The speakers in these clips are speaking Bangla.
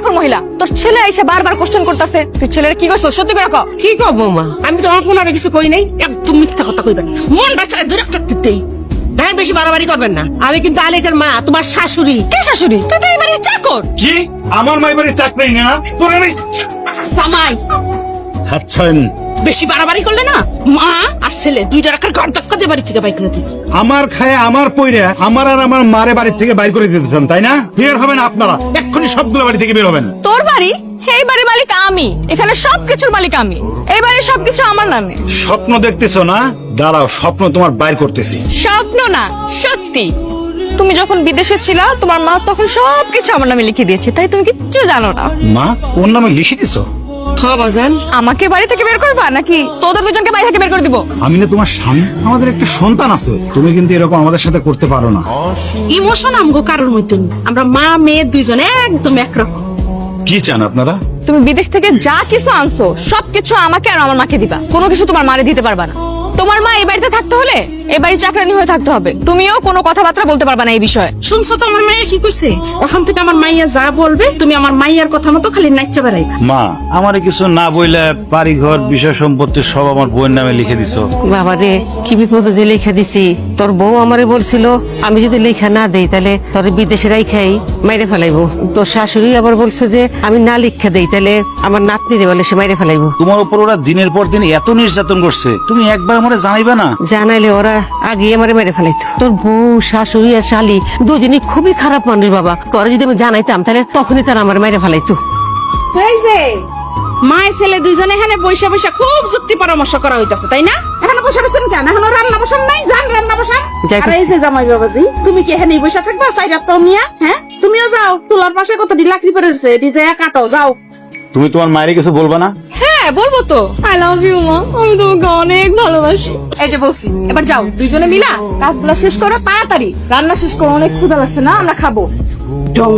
চাকর মহিলা তোর ছেলে এসে বারবার কোশ্চেন করতেছে। তুই ছেলের কি করছিস? সত্যি করে কও কি কব মা আমি তো আপনার কিছু কই নাই। একদম মিথ্যা কথা কইবেন না। মন বাচ্চারা দূরে একটা দিতেই হ্যাঁ বেশি বাড়াবাড়ি করবেন না। আমি কিন্তু আলেকের মা তোমার শাশুড়ি। কে শাশুড়ি? তুই তো এবারে চাকর। কি? আমার মাই চাকরি না? তোর আমি সামাই। আচ্ছা বেশি বাড়াবাড়ি করলে না মা আর ছেলে দুইটা রাখার ঘর ধাক্কা দিয়ে বাড়ি থেকে বাইক করে দিই আমার খায় আমার পইরে আমার আর আমার মারে বাড়ি থেকে বাইর করে দিতেছেন তাই না? বের হবেন আপনারা। এক্ষুনি সবগুলো বাড়ি থেকে বের হবেন। তোর বাড়ি? এই বাড়ির মালিক আমি। এখানে সবকিছুর মালিক আমি। এই বাড়ির সবকিছু আমার নামে। স্বপ্ন দেখতেছো না? দাঁড়াও স্বপ্ন তোমার বাইর করতেছি। স্বপ্ন না সত্যি। তুমি যখন বিদেশে ছিলা তোমার মা তখন সবকিছু আমার নামে লিখে দিয়েছে তাই তুমি কিচ্ছু জানো না। মা কোন নামে লিখে দিছো? হ্যাঁ বাজান আমাকে বাড়ি থেকে বের করবা নাকি তোদের দুজনকে বাড়ি থেকে বের করে দিব? আমি না তোমার স্বামী আমাদের একটা সন্তান আছে। তুমি কিন্তু এরকম আমাদের সাথে করতে পারো না। ইমোশন আমগো কারোর নেই। আমরা মা মেয়ে দুইজনে একদম একরকম। কি চান আপনারা? তুমি বিদেশ থেকে যা কিছু আনছো সবকিছু আমাকে আর আমার মাকে দিবা। কোনো কিছু তোমার মারে দিতে পারবা না। তোমার মা এই বাড়িতে থাকতে হলে বাড়ির চাকরানি হয়ে থাকতে হবে। তুমিও কোনো কথাবার্তা বলতে পারবা না এই বিষয়ে। শুনছো তো আমার মাইয়া কি কইছে? এখন থেকে আমার মাইয়া যা বলবে তুমি আমার মাইয়ার কথা মতো খালি নাচতে বেড়াইবা। মা আমারে কিছু না বইলে বাড়ি ঘর বিষয় সম্পত্তি সব আমার বইয়ের নামে লিখে দিছো। বাবা রে কি বিপদে যে লেখা দিছি। তোর বউ আমারে বলছিল আমি যদি লেখা না দেই তাহলে তোর বিদেশে রাইখাই মাইরে ফেলাইবো। তোর শাশুড়ি আবার বলছে যে আমি না লিখা দেই তাহলে আমার নাতনি দে বলে সে মাইরে ফেলাইবো। তোমার উপর ওরা দিনের পর দিন এত নির্যাতন করছে। তুমি একবার আমারে জানাইবে না? জানাইলে ওরা আগে আমারে মেরে ফেলাইতো। তোর বউ শাশুড়ি আর শালি দুজনই খুবই খারাপ মানুষ বাবা। তোরা যদি আমি জানাইতাম তাহলে তখনই তারা আমার মেরে ফেলাইতো। যে ছেলে দুইজনে এখানে বৈশা বৈশা খুব যুক্তি পরামর্শ করা হইতাছে তাই না? এখানে বসে কেন? এখন রান্না বসান নাই? যান রান্না বসান। যাইতাছি। আর এই যে জামাই বাবাজি তুমি কি এখানে বসে থাকবা? সাইড আপটাও নিয়া হ্যাঁ? তুমিও যাও। চুলার পাশে কত লাকড়ি পড়ে রয়েছে? যায় কাটো যাও। তুমি তোমার মায়ের কিছু বলবা না? হ্যাঁ বলব তো। আই লাভ ইউ মা। আমি তোমাকে অনেক ভালোবাসি। এই যে বলছি এবার যাও দুইজনে মিলা কাজগুলো শেষ করো তাড়াতাড়ি। রান্না শেষ করো অনেক ক্ষুধা লাগছে না আমরা খাব। ডং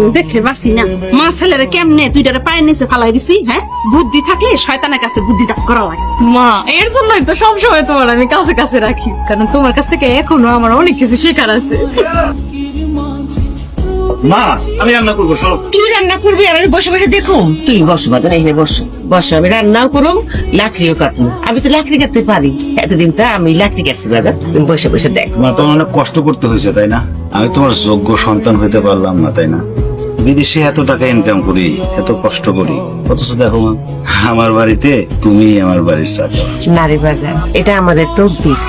বাসি না। মা ছেলেরে কেমনে পায়ের নিচে ফালাই দিছি হ্যাঁ? বুদ্ধি থাকলে শয়তানের কাছে বুদ্ধি দাপ করা লাগে। মা এর জন্যই তো সবসময় তোমার আমি কাছে কাছে রাখি। কারণ তোমার কাছ থেকে এখনও আমার অনেক কিছু শেখার আছে। মা আমি রান্না করব তুই রান্না করবি আমি বসে বসে দেখুম তুই বসো বাদন এই বসো। বসো আমি রান্নাও করুম লাকড়িও কাটবো আমি তো লাকড়ি কাটতে পারি। এতদিন তো আমি লাকড়ি কাটছি বাজার তুমি বসে বসে দেখ। মা তোমার অনেক কষ্ট করতে হয়েছে তাই না? আমি তোমার যোগ্য সন্তান হইতে পারলাম না তাই না? বিদেশে এত টাকা ইনকাম করি এত কষ্ট করি। অথচ দেখো মা আমার বাড়িতে তুমি আমার বাড়ির চাকর। নারী বাজার এটা আমাদের তকদির।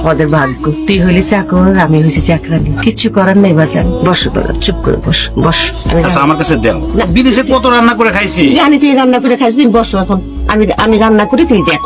আমাদের ভাগ্য। তুই হলি চাকর আমি হয়েছি চাকরানি। কিচ্ছু করার নেই বাজার বসো তোরা চুপ করে বস বস। আমি আচ্ছা আমার কাছে দেও। বিদেশে কত রান্না করে খাইছি জানি তুই রান্না করে খাইছিস তুই বসো এখন। আমি আমি রান্না করি তুই দেখ।